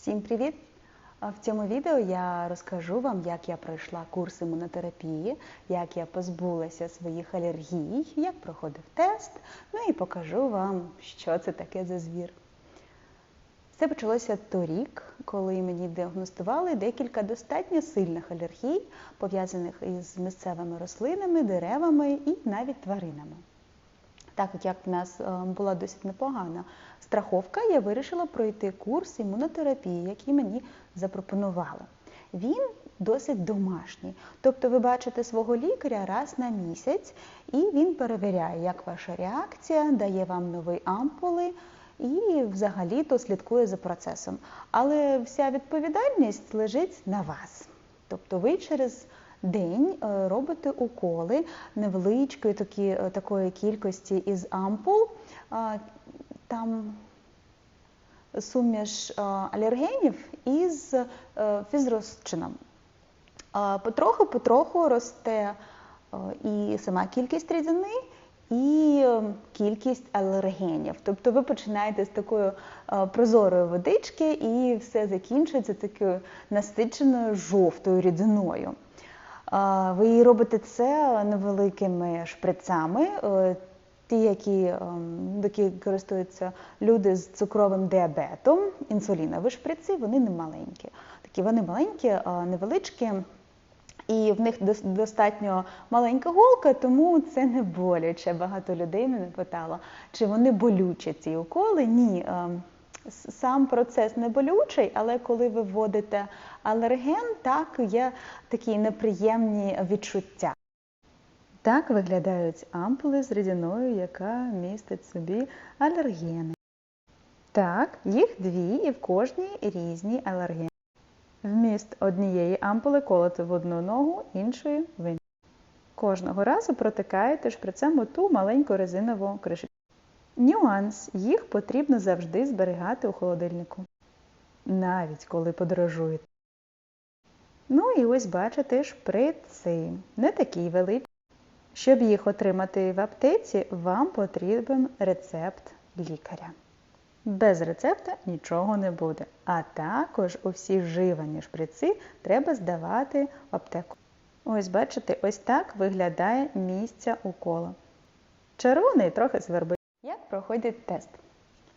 Всім привіт! В цьому відео я розкажу вам, як я пройшла курс імунотерапії, як я позбулася своїх алергій, як проходив тест, ну і покажу вам, що це таке за звір. Все почалося торік, коли мені діагностували декілька достатньо сильних алергій, пов'язаних із місцевими рослинами, деревами і навіть тваринами. Так як в нас е, була досить непогана страховка, я вирішила пройти курс імунотерапії, який мені запропонували. Він досить домашній. Тобто ви бачите свого лікаря раз на місяць, і він перевіряє, як ваша реакція, дає вам нові ампули і взагалі-то слідкує за процесом. Але вся відповідальність лежить на вас. Тобто ви через день е, робите уколи невеличкої такі, е, такої кількості із ампул. Там суміш алергенів із е, фізрозчином. Потроху-потроху росте і сама кількість рідини, і кількість алергенів. Тобто ви починаєте з такої прозорої водички і все закінчується такою насиченою жовтою рідиною. Ви робите це невеликими шприцами. Е, Ті, які, ем, які користуються люди з цукровим діабетом, інсулінові шприци, вони не маленькі. Такі вони маленькі, е, невеличкі, і в них достатньо маленька голка, тому це не боляче. Багато людей мене питало, чи вони болючі ці уколи. Ні. Сам процес не болючий, але коли ви вводите алерген, так є такі неприємні відчуття. Так виглядають ампули з рідиною, яка містить собі алергени. Так, їх дві і в кожній різні алергени. Вміст однієї ампули колоти в одну ногу, іншої в іншу. Кожного разу протикаєте шприцем у ту маленьку резинову кришечку. Нюанс їх потрібно завжди зберігати у холодильнику, навіть коли подорожуєте. Ну і ось бачите шприци, не такі великі. Щоб їх отримати в аптеці, вам потрібен рецепт лікаря. Без рецепта нічого не буде. А також усі вживані шприци треба здавати в аптеку. Ось бачите, ось так виглядає місця укола. Червоний трохи свербить. Як проходить тест?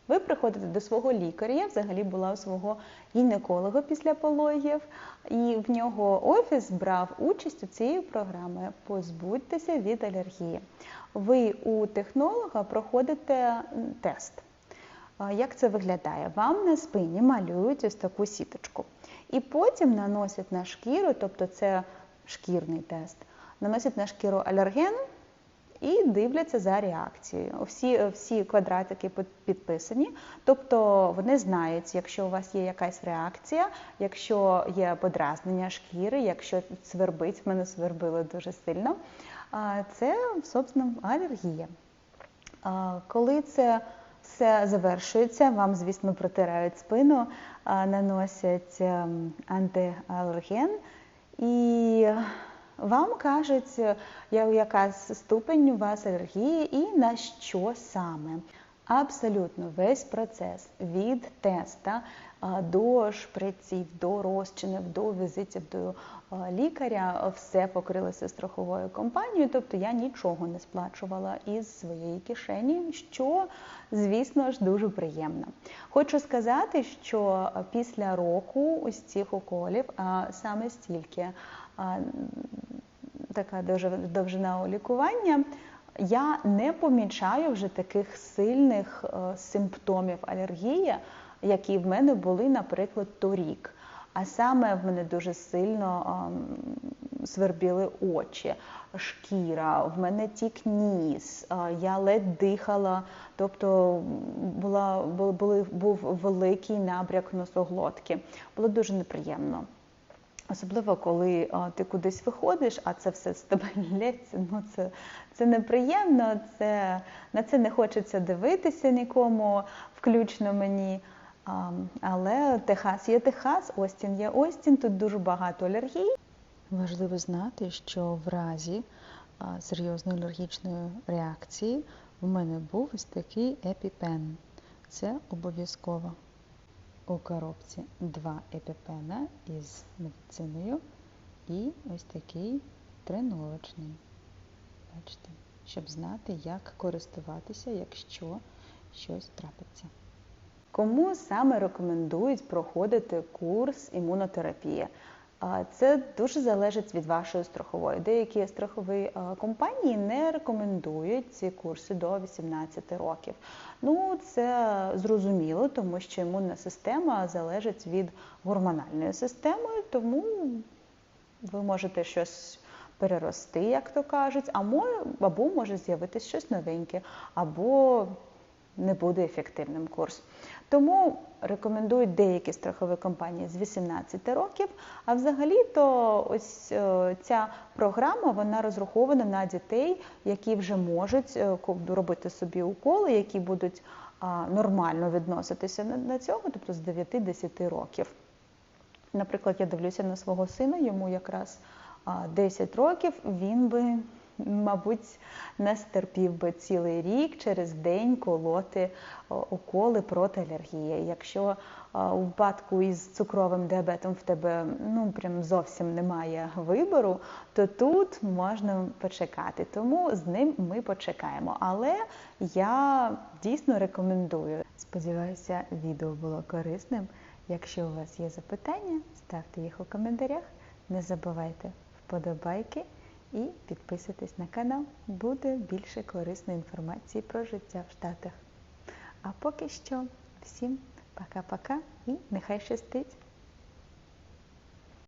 Ви приходите до свого лікаря. Я взагалі була у свого гінеколога після пологів, і в нього офіс брав участь у цієї програми Позбудьтеся від алергії. Ви у технолога проходите тест. Як це виглядає? Вам на спині малюють ось таку сіточку. І потім наносять на шкіру, тобто це шкірний тест, наносять на шкіру алерген і дивляться за реакцією. Всі, всі квадратики підписані, тобто вони знають, якщо у вас є якась реакція, якщо є подразнення шкіри, якщо свербить, мене свербило дуже сильно, це, собственно, алергія. Коли це все завершується, вам, звісно, протирають спину, наносять ем, антиалерген і вам кажуть, е, яка ступень у вас алергії і на що саме. Абсолютно весь процес від теста до шприців, до розчинів, до візитів до лікаря все покрилося страховою компанією, тобто я нічого не сплачувала із своєї кишені, що, звісно ж, дуже приємно. Хочу сказати, що після року ось цих уколів а, саме стільки така довжина лікування. Я не помічаю вже таких сильних е, симптомів алергії, які в мене були, наприклад, торік. А саме в мене дуже сильно ем, свербіли очі, шкіра, в мене тік ніс, е, я ледь дихала, тобто була, були, був великий набряк носоглотки. Було дуже неприємно. Особливо, коли а, ти кудись виходиш, а це все з тебе лється. Ну це, це неприємно, це, на це не хочеться дивитися нікому, включно мені. А, але Техас є Техас, Остін є Остін, тут дуже багато алергій. Важливо знати, що в разі а, серйозної алергічної реакції у мене був ось такий епіпен. Це обов'язково. У коробці два епіпена із медициною і ось такий тренувачний. Бачите, щоб знати, як користуватися, якщо щось трапиться. Кому саме рекомендують проходити курс імунотерапії? Це дуже залежить від вашої страхової. Деякі страхові компанії не рекомендують ці курси до 18 років. Ну, це зрозуміло, тому що імунна система залежить від гормональної системи, тому ви можете щось перерости, як то кажуть, або може з'явитись щось новеньке, або не буде ефективним курс. Тому рекомендують деякі страхові компанії з 18 років. А взагалі-то ось е, ця програма вона розрахована на дітей, які вже можуть е, робити собі уколи, які будуть нормально відноситися на- цього, тобто з 9-10 років. Наприклад, я дивлюся на свого сина, йому якраз 10 років, він би, мабуть, не стерпів би цілий рік через день колоти уколи проти алергії. Якщо у випадку із цукровим діабетом в тебе ну прям зовсім немає вибору, то тут можна почекати. Тому з ним ми почекаємо. Але я дійсно рекомендую. Сподіваюся, відео було корисним. Якщо у вас є запитання, ставте їх у коментарях. Не забувайте вподобайки і підписуйтесь на канал. Буде більше корисної інформації про життя в Штатах. А поки що всім пока-пока і нехай щастить!